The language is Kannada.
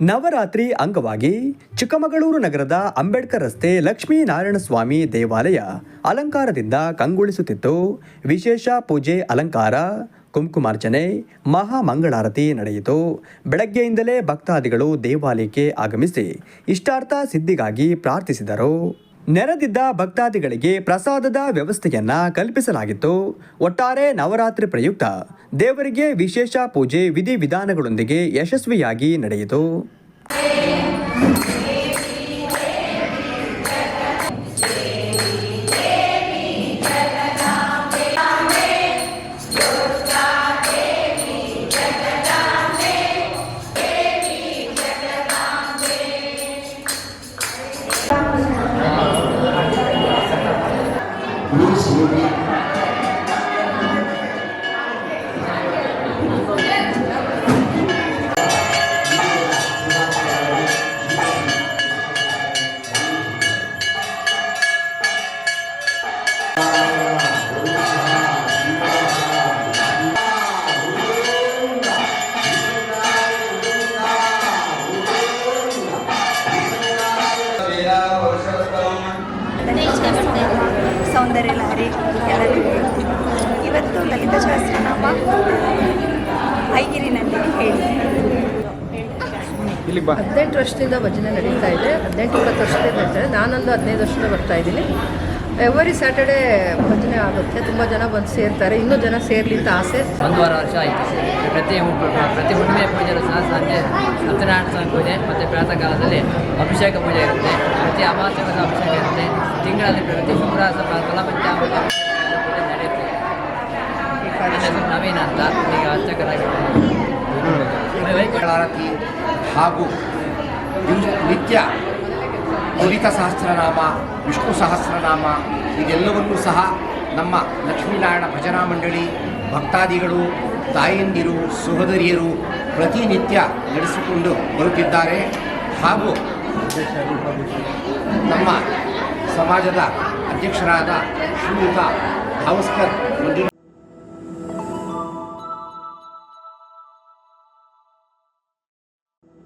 ನವರಾತ್ರಿ ಅಂಗವಾಗಿ ಚಿಕ್ಕಮಗಳೂರು ನಗರದ ಅಂಬೇಡ್ಕರ್ ರಸ್ತೆ ಲಕ್ಷ್ಮೀನಾರಾಯಣ ಸ್ವಾಮಿ ದೇವಾಲಯ ಅಲಂಕಾರದಿಂದ ಕಂಗೊಳಿಸುತ್ತಿತ್ತು. ವಿಶೇಷ ಪೂಜೆ, ಅಲಂಕಾರ, ಕುಂಕುಮಾರ್ಚನೆ, ಮಹಾಮಂಗಳಾರತಿ ನಡೆಯಿತು. ಬೆಳಗ್ಗೆಯಿಂದಲೇ ಭಕ್ತಾದಿಗಳು ದೇವಾಲಯಕ್ಕೆ ಆಗಮಿಸಿ ಇಷ್ಟಾರ್ಥ ಸಿದ್ಧಿಗಾಗಿ ಪ್ರಾರ್ಥಿಸಿದರು. ನೆರೆದಿದ್ದ ಭಕ್ತಾದಿಗಳಿಗೆ ಪ್ರಸಾದದ ವ್ಯವಸ್ಥೆಯನ್ನ ಕಲ್ಪಿಸಲಾಗಿತ್ತು. ಒಟ್ಟಾರೆ ನವರಾತ್ರಿ ಪ್ರಯುಕ್ತ ದೇವರಿಗೆ ವಿಶೇಷ ಪೂಜೆ ವಿಧಿವಿಧಾನಗಳೊಂದಿಗೆ ಯಶಸ್ವಿಯಾಗಿ ನಡೆಯಿತು. ಸೌಂದರ್ಯ ಲಹರಿ ಎಲ್ಲರಿಗೂ ಇವತ್ತು ಲಲಿತ ಸಹಸ್ರನಾಮ ಐಗಿರಿನಲ್ಲಿ ಹೇಳಿ. ಹದಿನೆಂಟು ವರ್ಷದಿಂದ ಭಜನೆ ನಡೀತಾ ಇದೆ. ಹದಿನೆಂಟು ಇಪ್ಪತ್ತು ವರ್ಷದಿಂದ ನಾನೊಂದು ಹದಿನೈದು ವರ್ಷದಿಂದ ಬರ್ತಾ ಇದ್ದೀನಿ. ಎವರಿ ಸ್ಯಾಟರ್ಡೇ ಭಜನೆ ಆಗುತ್ತೆ. ತುಂಬ ಜನ ಬಂದು ಸೇರ್ತಾರೆ. ಇನ್ನೂ ಜನ ಸೇರಲಿ ಅಂತ ಆಸೆ ಒಂದೂವರೆ ವರ್ಷ ಆಯಿತು. ಪ್ರತಿ ಪ್ರತಿ ಹುಣ್ಣಿಮೆ ಪೂಜೆ ಸಹ ಸಂಜೆ ಸತ್ಯನಾರಾಯಣ ಸ್ವಾಮಿ ಪೂಜೆ ಮತ್ತು ಪ್ರಾತಃ ಕಾಲದಲ್ಲಿ ಅಭಿಷೇಕ ಪೂಜೆ ಇರುತ್ತೆ. ಪ್ರತಿ ಅಮಾಸ್ಯ ಅಭಿಷೇಕ ಇರುತ್ತೆ. ತಿಂಗಳಲ್ಲಿ ಪ್ರತಿ ಶುಕ್ರವಾರ ಸಹ ಫಲಪಂಚಾಮೃತ ಪೂಜೆ ನಡೆಯುತ್ತೆ? ನವೀನ್ ಅಂತ ಈಗ ಹಾಗೂ ನಿತ್ಯ ಲಲಿತ ಸಹಸ್ರನಾಮ ವಿಷ್ಣು ಸಹಸ್ರನಾಮ ಇದೆಲ್ಲವನ್ನೂ ಸಹ ನಮ್ಮ ಲಕ್ಷ್ಮೀನಾರಾಯಣ ಭಜನಾ ಮಂಡಳಿ ಭಕ್ತಾದಿಗಳು, ತಾಯಂದಿರು, ಸಹೋದರಿಯರು ಪ್ರತಿನಿತ್ಯ ನಡೆಸಿಕೊಂಡು ಬರುತ್ತಿದ್ದಾರೆ. ಹಾಗೂ ನಮ್ಮ ಸಮಾಜದ ಅಧ್ಯಕ್ಷರಾದ ಶ್ರೀಯುತ ಭಾವಸ್ಕರ್